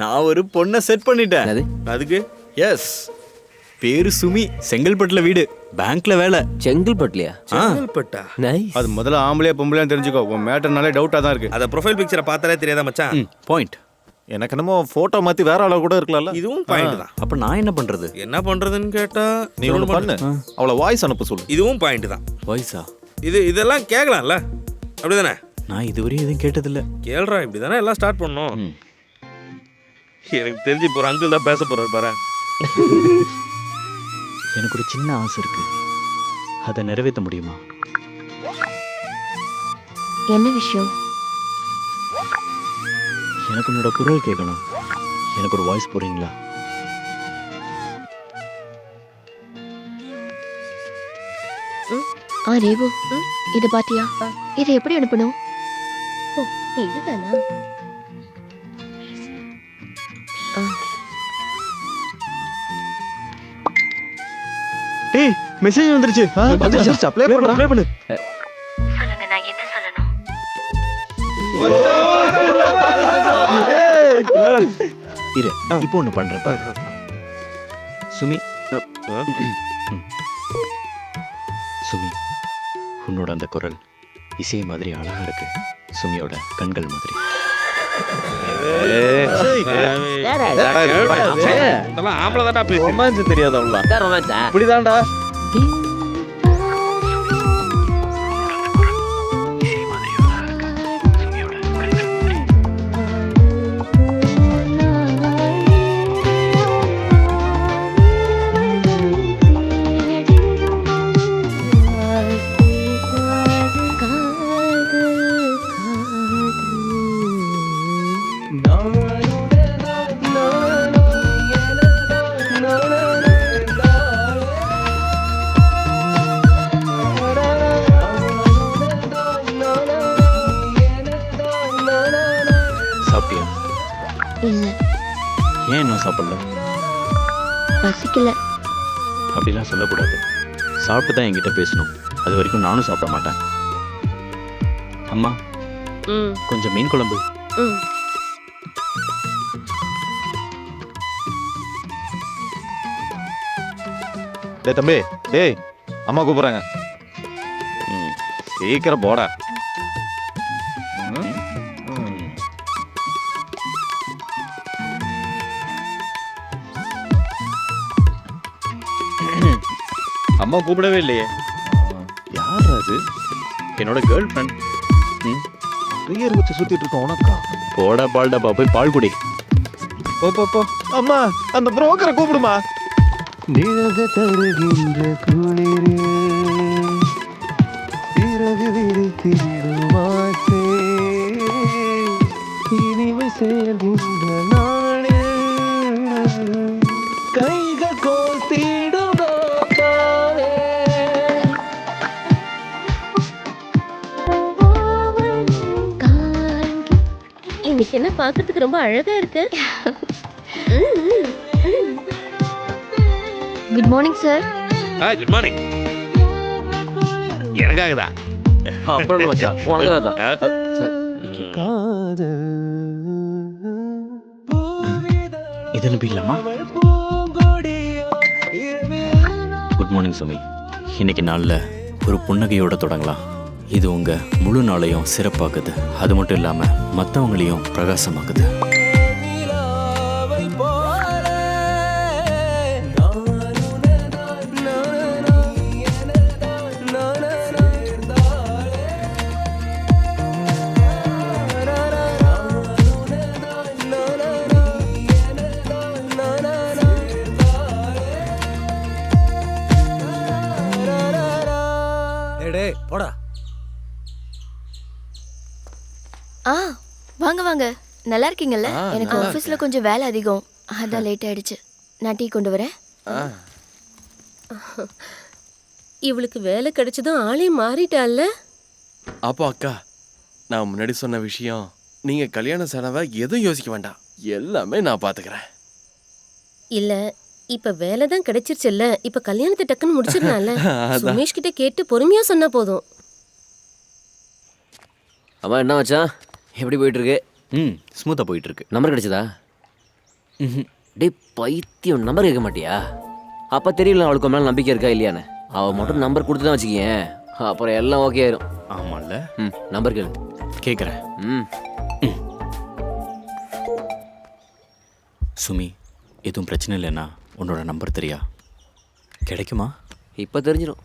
நான் ஒரு பொண்ணை செட் பண்ணிட்டேன். என்னது? அதுக்கு? எஸ் பேரு சுமி செங்கல்பட்டுல வீடு பேங்க்ல வேலை. செங்கல்பட்டுலையா? செங்கல்பட்டா? நைஸ் அது முதல்ல ஆம்பளையா பொம்பளையா தெரிஞ்சுக்கோ. உன் மேட்டர்னாலே டவுட்டா தான் இருக்கு. அத ப்ரொஃபைல் பிக்சரை பார்த்தாலே தெரியாதா மச்சான்? பாயிண்ட் எனக்கு என்னமோ போட்டோ மாத்தி வேற ஆள கூட இருக்கலாம்ல. இதுவும் பாயிண்ட் தான். அப்ப நான் என்ன பண்றது? என்ன பண்றதுன்னு கேட்டா நீ ஒண்ணு பண்ணு. அவளை வாய்ஸ் அனுப்ப சொல்லு. இதுவும் பாயிண்ட் தான். வாய்ஸா இது இதெல்லாம் கேட்கலாம்ல. அப்படிதானே? நான் இதுவரையும் எதுவும் கேட்டதில்ல. கேள்றா இப்படி தானே எல்லாம் ஸ்டார்ட் பண்ணோம். எனக்கு தெரிஞ்சு இப்போ ஒரு அங்கிள் தான் பேச போறாரு பாரு. எனக்கு ஒரு சின்ன ஆசை இருக்கு. அதை நிறைவேற்ற முடியுமா? என்ன விஷயம்? எனக்கு உன்னோட குரல் கேட்கணும். எனக்கு ஒரு வாய்ஸ் போடுறீங்களா? ஆ ரேவு. இத பாத்தியா? இதை எப்படி அனுப்பணும்? ஓ இதுதானா? டேய் மெசேஜ் வந்துருச்சு. அப்ளை பண்றா ப்ளே பண்ணு. சொல்லுங்க நான் என்ன சொல்லணும்? இரு இப்போ ஒன்று பண்றேன். பாரு சுமி. சுமி உன்னோட அந்த குரல் இசை மாதிரி அழகா இருக்கு. சுமியோட கண்கள் மாதிரி. இதெல்லாம் இப்படிதான்டா இல்ல ஏன் இன்னும் சாப்பிடல? பசிக்கல. அப்படிலாம் சொல்லக்கூடாது. சாப்பிட்டு தான் என்கிட்ட பேசணும். அது வரைக்கும் நானும் சாப்பிட மாட்டேன். அம்மா ம். கொஞ்சம் மீன் குழம்பு. ம். டேய் தம்பி டேய் அம்மா கூப்பிடுறாங்க. ம், சீக்கிரம் போடா. அம்மா கூப்பிடவே இல்லையே. யார் அது? என்னோட கேர்ள் ஃப்ரெண்ட் ரியர் வச்சு சுத்திட்டு இருக்கோம் உனக்கா? போடா பால்டாப்பா போய் பால் குடி. போ போ போ. அம்மா அந்த புரோக்கரை கூப்பிடுமா? நிழக தருகின்ற குளிரே பிறகு விரித்திடுமாசே இனிமை சேர்கின்ற நாளில் என்ன பாக்குறதுக்கு ரொம்ப அழகா இருக்கு. Good morning sir good morning எனக்காக தான் அப்புறம் மச்சான்? உனக்கு தான் இது அனுப்பிக்கலாமா குட் மார்னிங் சுமி. இன்னைக்கு நாளில் ஒரு புன்னகையோட தொடங்கலாம். இது உங்க முழு நாளையும் சிறப்பாக்குது. அது மட்டும் இல்லாம மற்றவங்களையும் பிரகாசமாக்குது. டேய் போடா. ஆ வாங்க வாங்க. நல்லா இருக்கீங்கல்ல? எனக்கு ஆஃபீஸ்ல கொஞ்சம் வேலை அதிகம். அதான் லேட் ஆயிடுச்சு. நான் டீ கொண்டு வரேன். இவளுக்கு வேலை கிடைச்சதும் ஆளே மாறிட்டால்ல அப்போ அக்கா நான் முன்னாடி சொன்ன விஷயம் நீங்க கல்யாண செலவை எதுவும் யோசிக்க வேண்டாம். எல்லாமே நான் பாத்துக்கிறேன் இல்ல இப்ப வேலை தான் கிடைச்சிருச்சுல்ல. இப்ப கல்யாணத்தை டக்குன்னு முடிச்சிடலாம்ல. சுமேஷ் கிட்ட கேட்டு பொறுமையா சொன்னா போதும். அம்மா என்ன மச்சான் எப்படி போயிட்டு இருக்கு ம் ஸ்மூத்தாக போயிட்டு இருக்கு நம்பர் கிடைச்சதா? டேய் பைத்தியம் நம்பர் கேட்க மாட்டியா? அப்ப தெரியல அவளுக்கு மேல நம்பிக்கை இருக்கா இல்லையான்னு. அவ மட்டும் நம்பர் கொடுத்து தான் வச்சுக்கேன். அப்புறம் எல்லாம் ஓகே ஆயிரும். ஆமாம்ல ம் நம்பர் கேளு. கேட்குறேன் ம். சுமி எதுவும் பிரச்சனை இல்லைன்னா உன்னோட நம்பர் தெரியா? கிடைக்குமா? இப்போ தெரிஞ்சிடும்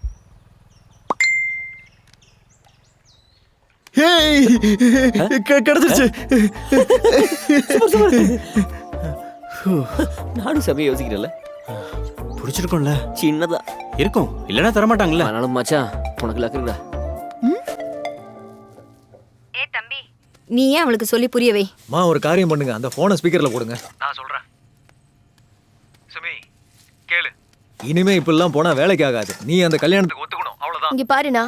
கிடைச்சிருச்சு நானும் செமையை யோசிக்கிறேன்ல. பிடிச்சிருக்கோம்ல. சின்னதா. இருக்கும். இல்லைன்னா தரமாட்டாங்கல்ல. ஆனாலும் மச்சான் உனக்கு லக்குடா நீ ஏன் அவளுக்கு சொல்லி புரிய வை? மா ஒரு காரியம் பண்ணுங்க. அந்த போனை ஸ்பீக்கர்ல போடுங்க. நான் சொல்றேன். சுமி கேளு. இனிமே இப்படிலாம் போனா வேலைக்கு ஆகாது. நீ அந்த கல்யாணத்துக்கு ஒத்துக்கணும். அவ்வளவுதான். இங்க பாருண்ணா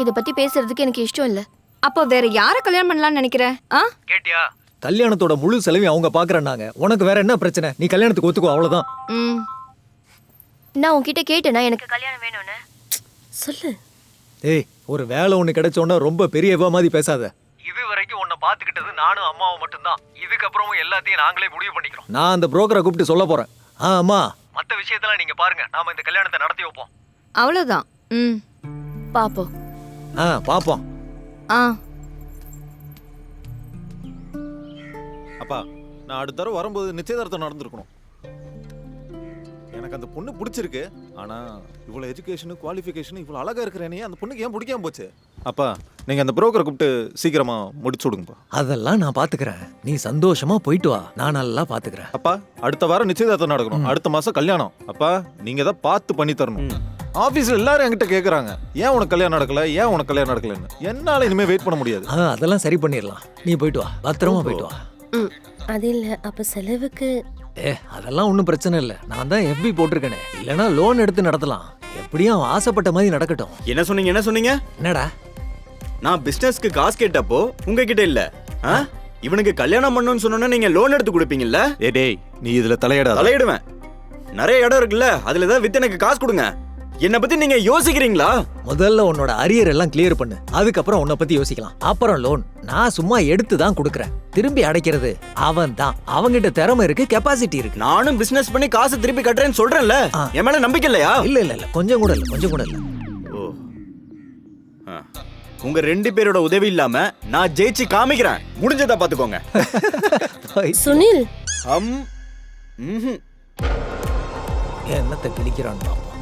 இத பத்தி பேசுறதுக்கு எனக்கு இஷ்டம் இல்ல. அப்போ வேற யார கல்யாணம் பண்ணலாம்னு நினைக்கிற? ஆ? கேட்டியா? கல்யாணத்தோட முழு செலவையும் அவங்க பாக்குறேன்னாங்க உனக்கு வேற என்ன பிரச்சனை? நீ கல்யாணத்துக்கு ஒத்துக்கோ அவ்வளவுதான். ம். நான் உன்கிட்ட கேட்டேனா எனக்கு கல்யாணம் வேணும்னு? சொல்லு. ஏய் ஒரு வேலை ஒண்ணு கிடைச்சோன்னா ரொம்ப பெரிய இவ மாதிரி பேசாத. இது வரைக்கும் உன்னை பாத்துக்கிட்டது நானும் அம்மாவும் மட்டும்தான். இதுக்கப்புறமும் எல்லாத்தையும் நாங்களே முடிவு பண்ணிக்கிறோம். நான் அந்த புரோக்கரை கூப்பிட்டு சொல்ல போறேன். ஆ அம்மா. மத்த விஷயத்தெல்லாம் நீங்க பாருங்க. நாம இந்த கல்யாணத்தை நடத்தி வைப்போம். அவ்வளோதான் ம். பாப்போம். ஆ பாப்போம். ஆ. அப்பா நான் அடுத்த தடவை வரும்போது நிச்சயதார்த்தம் நடந்திருக்கணும். எனக்கு அந்த பொண்ணு பிடிச்சிருக்கு ஆனா இவ்வளவு எஜுகேஷன் குவாலிஃபிகேஷன் இவ்வளவு அழகா இருக்கிறேனே அந்த பொண்ணுக்கு ஏன் பிடிக்காம போச்சு? அப்பா நீங்க அந்த புரோக்கரை கூப்பிட்டு சீக்கிரமா முடிச்சு விடுங்கப்பா. அதெல்லாம் நான் பாத்துக்கிறேன். நீ சந்தோஷமா போயிட்டு வா. நான் நல்லா பாத்துக்கிறேன். அப்பா அடுத்த வாரம் நிச்சயதார்த்தம் நடக்கணும். அடுத்த மாசம் கல்யாணம். அப்பா நீங்க தான் பார்த்து பண்ணி தரணும். ஆபீஸ்ல எல்லாரும் என்கிட்ட கேக்குறாங்க. ஏன் உனக்கு கல்யாணம் நடக்கல? ஏன் உனக்கு கல்யாணம் நடக்கலன்னு? என்னால இனிமே வெயிட் பண்ண முடியாது. ஆ அதெல்லாம் சரி பண்ணிடலாம். நீ போயிட்டு வா. பத்திரமா போயிட்டு வா. ம் அது இல்ல. அப்ப செலவுக்கு ஏ அதெல்லாம் ஒன்றும் பிரச்சனை இல்லை. நான் தான் எஃபி போட்டிருக்கேனே. இல்லைன்னா லோன் எடுத்து நடத்தலாம். எப்படியும் அவன் ஆசைப்பட்ட மாதிரி நடக்கட்டும். என்ன சொன்னீங்க? என்ன சொன்னீங்க? என்னடா? நான் பிசினஸ்க்கு காசு கேட்டப்போ உங்ககிட்ட இல்ல. ஆ? இவனுக்கு கல்யாணம் பண்ணணும்னு சொன்னோன்னா நீங்க லோன் எடுத்து கொடுப்பீங்கல்ல? ஏ டேய் நீ இதுல தலையிடாத. தலையிடுவேன். நிறைய இடம் இருக்குல்ல. அதுல ஏதாவது வித்து எனக்கு காசு கொடுங்க. என்னை பத்தி நீங்க யோசிக்கிறீங்களா? முதல்ல உன்னோட அரியர் எல்லாம் கிளியர் பண்ணு. அதுக்கப்புறம் உன்னை பத்தி யோசிக்கலாம். அப்புறம் லோன் நான் சும்மா எடுத்து தான் கொடுக்குறேன். திரும்பி அடைக்கிறது அவன் தான். அவங்கிட்ட திறமை இருக்கு கெப்பாசிட்டி இருக்கு. நானும் பிசினஸ் பண்ணி காசு திருப்பி கட்டுறேன்னு சொல்றேன்ல. ஆ. என் மேல நம்பிக்கை இல்லையா? இல்ல இல்ல இல்ல. கொஞ்சம் கூட இல்ல கொஞ்சம் கூட இல்ல. ஓ. ஆ. உங்க ரெண்டு பேரோட உதவி இல்லாம நான் ஜெயிச்சு காமிக்கிறேன். முடிஞ்சதா பாத்துக்கோங்க சுனில். ஹம். ம்ஹும். என்னத்தை கிழிக்கிறான் பாப்போம்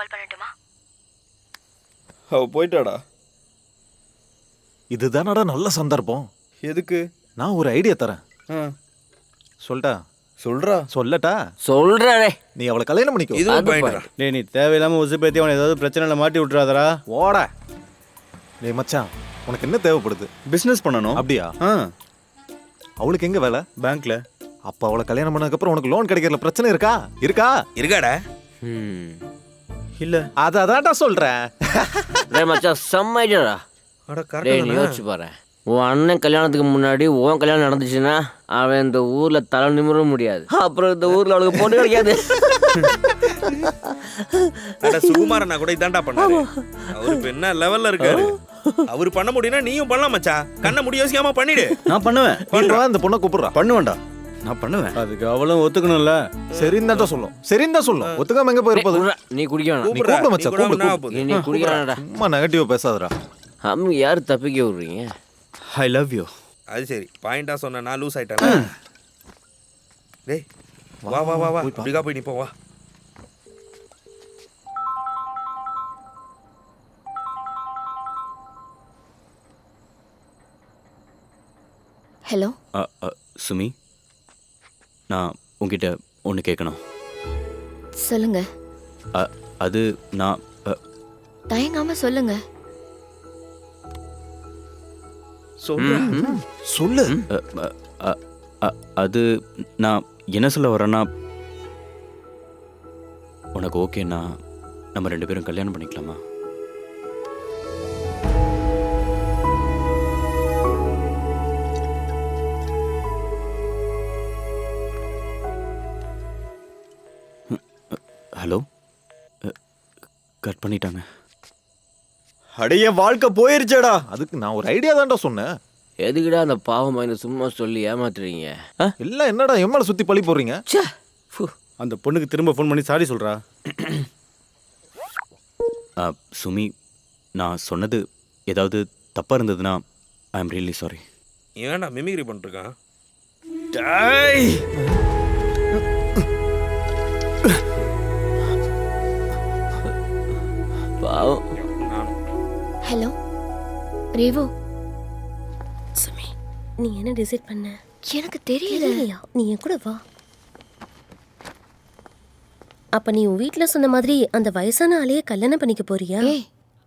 கால் பண்ணட்டுமா? அவ போயிட்டாடா. இதுதானடா நல்ல சந்தர்ப்பம். எதுக்கு? நான் ஒரு ஐடியா தரேன். சொல்லிட்டா சொல்றா. சொல்லட்டா? சொல்றே நீ அவளை கல்யாணம் பண்ணிக்கோ. டேய் நீ தேவையில்லாம உசு பேத்தி அவனை ஏதாவது பிரச்சனைல மாட்டி விட்டுறாதடா. ஓட டேய் மச்சான் உனக்கு என்ன தேவைப்படுது? பிசினஸ் பண்ணணும். அப்படியா? ஆ. அவளுக்கு எங்க வேலை? பேங்க்ல அப்ப அவளை கல்யாணம் பண்ணதுக்கு அப்புறம் உனக்கு லோன் கிடைக்கிறதுல பிரச்சனை இருக்கா? இருக்கா? இருக்காடா. ம் இல்ல. அத அதான்டா சொல்றேன். டேய் மச்சான் செம்ம ஐடியாடா அட டேய் நீ யோசிச்சு பாரு. உன் அண்ணன் கல்யாணத்துக்கு முன்னாடி உன் கல்யாணம் நடந்துச்சுன்னா அவன் இந்த ஊர்ல தலை நிமிர முடியாது. அப்புறம் இந்த ஊர்ல அவளுக்கு பொண்ணு கிடைக்காது. அட சுகுமாரனா கூட இதான்டா பண்ணாரு. அவரு இப்ப என்ன லெவல்ல இருக்காரு? அவர் பண்ண முடியும்னா நீயும் பண்ணலாம் மச்சான். கண்ணை முடி யோசிக்காம பண்ணிடு. நான் பண்ணுவேன். இந்த பொண்ணை கூப்பிடுறா. பண்ணுவேன்டா. நான் பண்ணுவேன். அதுக்கு அவளும் ஒத்துக்கணும்ல. சரின்னு தான் சொல்லும். சரின்னு தான் சொல்லும். ஒத்துக்காம எங்க போயிருப்பது நீ குடிக்க வேணாம். நீ கூப்பிடு மச்சான், கூட கூப்பிடு, ஒண்ணா கூப்பிடு. போகுது. நீ குடிக்க வேணாம்டா சும்மா நெகட்டிவா பேசாதடா. அம்மு யார் தப்பிக்க விடுறீங்க? ஐ லவ் யூ அது சரி. பாயிண்டா சொன்ன நான் லூஸ் ஆயிட்டேன். டேய் வா வா வா வா. அப்படிக்கா போய் நிப்போம். வா. ஹலோ சுமி? நான் உங்ககிட்ட ஒன்று கேட்கணும் சொல்லுங்க. அ, அது நான் அ, தயங்காம சொல்லுங்க. சொல்லு. அ, அ, அ, அ, அது நான் என்ன சொல்ல வரேன்னா உனக்கு ஓகேன்னா நம்ம ரெண்டு பேரும் கல்யாணம் பண்ணிக்கலாமா? ஹலோ? கட் பண்ணிட்டாங்க. அடைய வாழ்க்கை போயிருச்சேடா. அதுக்கு நான் ஒரு ஐடியா தான்டா சொன்னேன். எதுக்குடா அந்த பாவம் மைனை சும்மா சொல்லி ஏமாத்துறீங்க? ஆ? இல்ல என்னடா என் மேல சுத்தி பழி போடுறீங்க? ச்சே. ஃபு. அந்த பொண்ணுக்கு திரும்ப ஃபோன் பண்ணி சாரி சொல்றா. ஆ, சுமி நான் சொன்னது ஏதாவது தப்பாக இருந்ததுன்னா ஐ எம் ரியலி சாரி ஏன்டா மிமிக்ரி பண்ணிருக்கான் பாவம் ரேவு. சுமி. நீ என்ன டிசைட் பண்ண? எனக்கு தெரியல. தெரியலையா? நீ என் கூட வா. அப்ப நீ உன் வீட்ல சொன்ன மாதிரி அந்த வயசான ஆளையே கல்யாணம் பண்ணிக்க போறியா?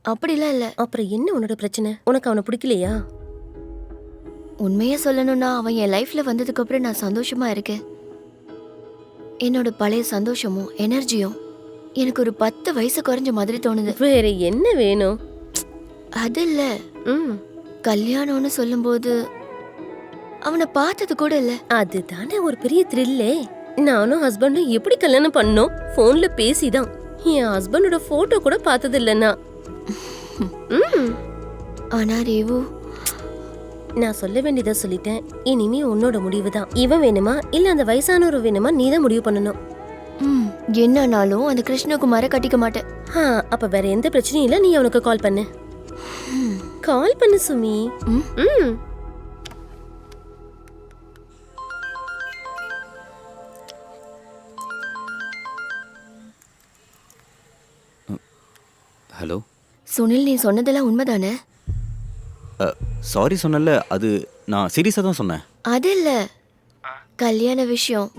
அப்படிலாம் இல்ல. அப்புறம் என்ன உன்னோட பிரச்சனை? உனக்கு அவனை பிடிக்கலையா? உண்மையை சொல்லணும்னா அவன் என் லைஃப்ல வந்ததுக்கு அப்புறம் நான் சந்தோஷமா இருக்கேன். என்னோட பழைய சந்தோஷமும் எனர்ஜியும் எனக்கு ஒரு பத்து வயசு குறைஞ்ச மாதிரி தோணுது. வேற என்ன வேணும்? அது இல்ல ம் கல்யாணம்னு சொல்லும்போது அவனை பார்த்தது கூட இல்ல. அதுதானே ஒரு பெரிய த்ரில்லே நானும் ஹஸ்பண்டும் எப்படி கல்யாணம் பண்ணோம்? ஃபோன்ல பேசிதான். என் ஹஸ்பண்டோட போட்டோ கூட பார்த்தது இல்லைன்னா ம். ஆனா ரேவு. நான் சொல்ல வேண்டியதை சொல்லிட்டேன். இனிமே உன்னோட முடிவு தான் இவன் வேணுமா? இல்ல அந்த வயசானவர் வேணுமா? நீ தான் முடிவு பண்ணணும். ம், என்னன்னாலும் அந்த கிருஷ்ணகுமாரை கட்டிக்க மாட்டேன். ஆ அப்ப வேற எந்த பிரச்சனையும் இல்ல. நீ அவனுக்கு கால் பண்ணு. கால் பண்ணு சுமி. ம். ம். ஹலோ? சுனில் நீ சொன்னதெல்லாம் உண்மைதானே? சாரி சொன்னல அது நான் சீரியஸாக தான் சொன்னேன். அது இல்ல. கல்யாண விஷயம்.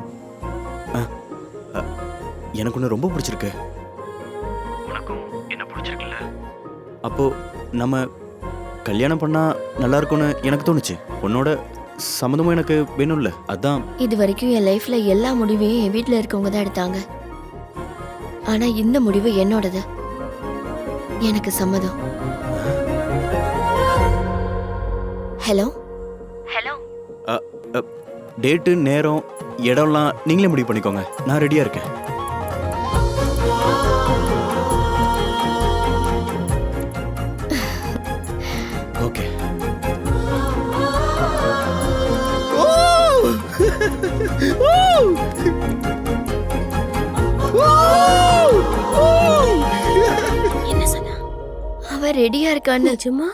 எனக்கு ஒன்று ரொம்ப பிடிச்சிருக்கு. உனக்கும் என்ன பிடிச்சிருக்குல்ல? அப்போ நம்ம கல்யாணம் பண்ணா நல்லா இருக்கும்னு எனக்கு தோணுச்சு. உன்னோட சம்மந்தமும் எனக்கு வேணும்ல. அதான். இது வரைக்கும் என் லைஃப்ல எல்லா முடிவையும் என் வீட்ல இருக்கவங்க தான் எடுத்தாங்க. ஆனா இந்த முடிவு என்னோடது. எனக்கு சம்மதம். ஹலோ ஹலோ டேட்டு நேரம் இடம்லாம் நீங்களே முடிவு பண்ணிக்கோங்க. நான் ரெடியாக இருக்கேன். அவ ரெடியா இருக்கான்னு. நிஜமா?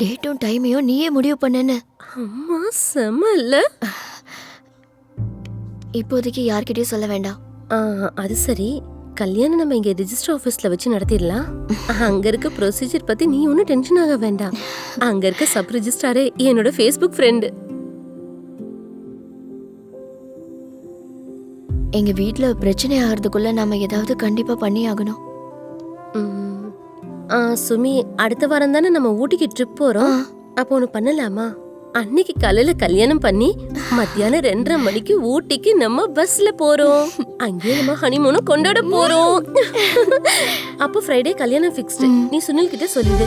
டேட்டும் டைமையும் நீயே முடிவு பண்ணுன்னு. அம்மா செம்ம இல்ல இப்போதைக்கு யார்கிட்டயும் சொல்ல வேண்டாம். அது சரி. கல்யாணம் நம்ம இங்க ரிஜிஸ்டர் ஆபீஸ்ல வச்சு நடத்திடலாம். அங்க இருக்க ப்ரொசீஜர் பத்தி நீ ஒன்றும் டென்ஷன் ஆக வேண்டாம். அங்க இருக்க சப் ரிஜிஸ்டாரே என்னோட ஃபேஸ்புக் ஃப்ரெண்டு எங்க வீட்ல பிரச்சனை ஆகிறதுக்குள்ள நாம ஏதாவது கண்டிப்பா பண்ணி ஆகணும் சுமி அடுத்த வாரம் தானே நம்ம ஊட்டிக்கு ட்ரிப் போறோம். அப்போ ஒன்று பண்ணலாமா? அன்னைக்கு காலையில கல்யாணம் பண்ணி மத்தியானம் ரெண்டரை மணிக்கு ஊட்டிக்கு நம்ம பஸ்ல போறோம். அங்கேயே நம்ம ஹனிமூனும் கொண்டாட போறோம். அப்போ ஃப்ரைடே கல்யாணம் ஃபிக்ஸ்டு நீ சுனில் கிட்ட சொல்லிடு.